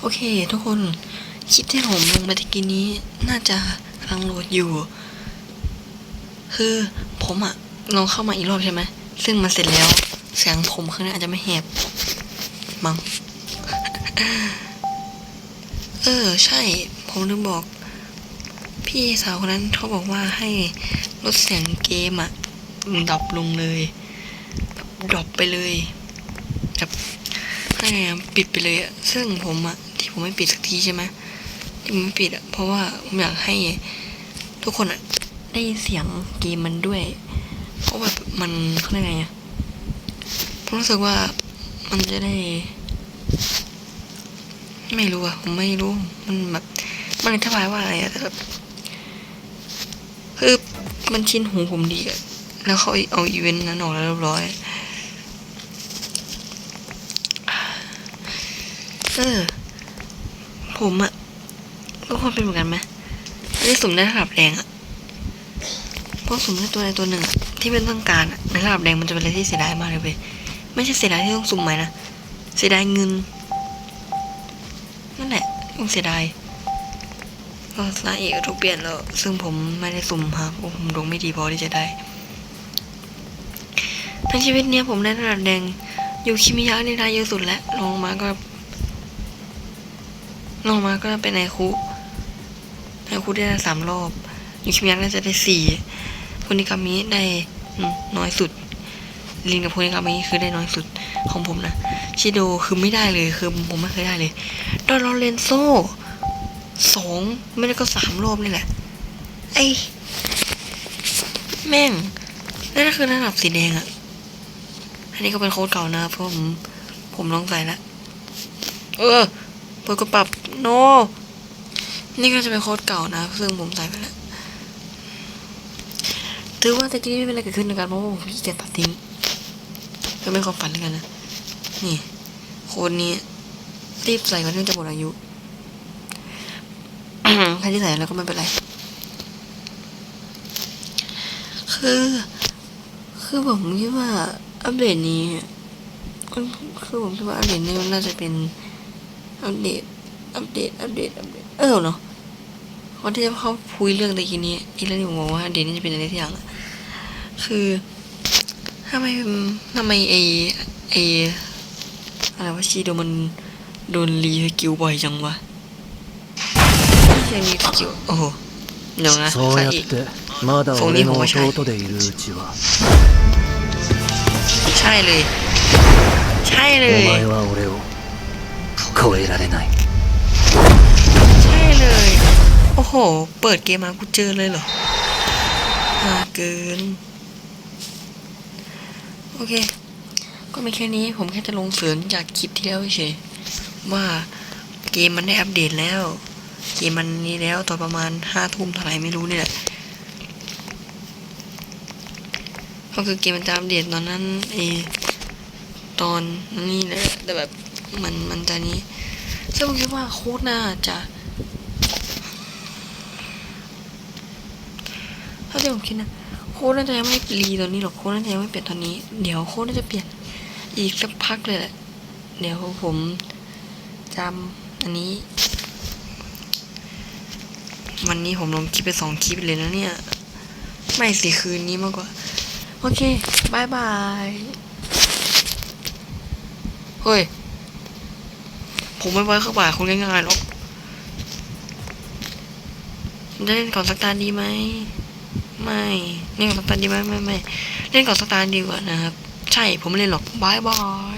โอเค ทุกคนคลิปที่ผมลงไปตะกี้นี้ น่าจะกำลังโหลดอยู่ คือผมอะลองเข้ามาอีกรอบใช่ไหมซึ่งมันเสร็จแล้วเสียงผมข้างในอาจจะไม่แหบมั้งเออ ใช่ ผมลืมบอก พี่สาวคนนั้นเขาบอกว่าให้ลดเสียงเกมอะดรอปลงเลยดรอปไปเลยแบบให้ปิดไปเลยอะซึ่งผมอะ ที่ผมไม่ปิดสักทีใช่ไหมที่ผมไม่ปิดอะเพราะว่าผมอยากให้ทุกคนอะได้ยินเสียงเกมมันด้วย เพราะแบบมันเขาเรียกไงอะผมรู้สึกว่ามันจะได้ ไม่รู้อะผมไม่รู้มันแบบมันอธิบายว่าอะไรอะแต่แบบคือมันชินหูผมดีอะแล้วเขาเอาอีเวนต์นั้นออกแล้วเรียบร้อย เออ ผมอะทุกคนเป็นเหมือนกันไหมอันนี้สุ่มได้ระดับแดงอะเพราะสุ่มได้ตัวใดตัวหนึ่งที่เป็นต้องการในระดับแดงมันจะเป็นอะไรที่เสียดายมากเลยเว้ยไม่ใช่เสียดายที่ต้องสุ่มใหม่นะเสียดายเงินนั่นแหละต้องเสียดายก็สาเอกถูกเปลี่ยนแล้ว ซึ่งผมไม่ได้สุ่มครับผมดวงไม่ดีพอที่จะได้ทั้งชีวิตเนี้ยผมได้ระดับแดงอยู่คิมิยะนี่ได้เยอะสุดแล้วลงมาก็ ลงมาก็เป็นไอคุไอคุได้สามรอบอยู่คิมิยะน่าจะได้สี่คุนิกามิได้น้อยสุด ลินกับคุนิกามิคือได้น้อยสุดของผมนะ ชิโดคือไม่ได้เลยคือผมไม่เคยได้เลยดอลลเรนโซสองไม่ได้ก็สามรอบนี่แหละ ไอ้ แม่งนั่นคือระดับสีแดงอะอันนี้ก็เป็นโค้ดเก่านะเพราะผมผมลองใส่แล้วเออ ปิดกระปรับโน นี่ก็จะเป็นโค้ดเก่านะ ซึ่งผมใส่ไปแล้ว ถือว่าตะกี้ไม่เป็นอะไรเกิดขึ้นนะครับเพราะว่าผมขี้เกียจตัดทิ้งก็เป็นความฝันแล้วกันนะ นี่ โค้ดนี้ รีบใส่ก่อนที่มันจะหมดอายุ ใครที่ใส่แล้วก็ไม่เป็นไร คือ คือผมคิดว่าอัปเดตนี้ คือผมคิดว่าอัปเดตนี้มันน่าจะเป็น อัปเดต อัปเดต อัปเดต อัปเดต เออเนาะวันที่เขาพูดเรื่องตะกี้นี้อีเรื่องที่ผมบอกว่าเดนนี่จะเป็นอะไรที่อย่างคือทำไมทำไมไอไออะไรวะชีโดมันโดนรีสกิลบ่อยจังวะไม่ใช่รีสกิลโอ้โหเดี๋ยวนะใส่อีกตรงนี้ใช่เลย ใช่เลย 超えられない ใช่เลย โอ้โห เปิดเกมมากูเจอเลยเหรอฮาเกิน โอเค ก็มีแค่นี้ ผมแค่จะลงเสริมจากคลิปที่แล้วเฉยๆว่าเกมมันได้อัปเดตแล้ว เกมมันนี้แล้วตอนประมาณห้าทุ่มเท่าไหร่ไม่รู้นี่แหละ ก็คือเกมมันจะอัปเดตตอนนั้นไอตอนนี้แหละแต่แบบ มันมันจะนี้ซึ่งผมคิดว่าโค้ดน่าจะถ้าที่ผมคิดนะโค้ดน่าจะยังไม่รีตอนนี้หรอกโค้ดน่าจะยังไม่เปลี่ยนตอนนี้ เดี๋ยวโค้ดน่าจะเปลี่ยนอีกสักพักเลยแหละเดี๋ยวผมจำอันนี้ วันนี้ผมลงคลิปไปสองคลิปเลยนะเนี่ย ไม่สิคืนนี้มากกว่า โอเคบายบาย เฮ้ย ผมไม่ไว้เข้าบ่าคนง่ายๆหรอกเล่นก่อนสักตาดีไหมไม่เล่นก่อนสักตาดีไหมไม่ไม่เล่นก่อนสักตาดีกว่านะครับ ใช่ผมไม่เล่นหรอกบายบาย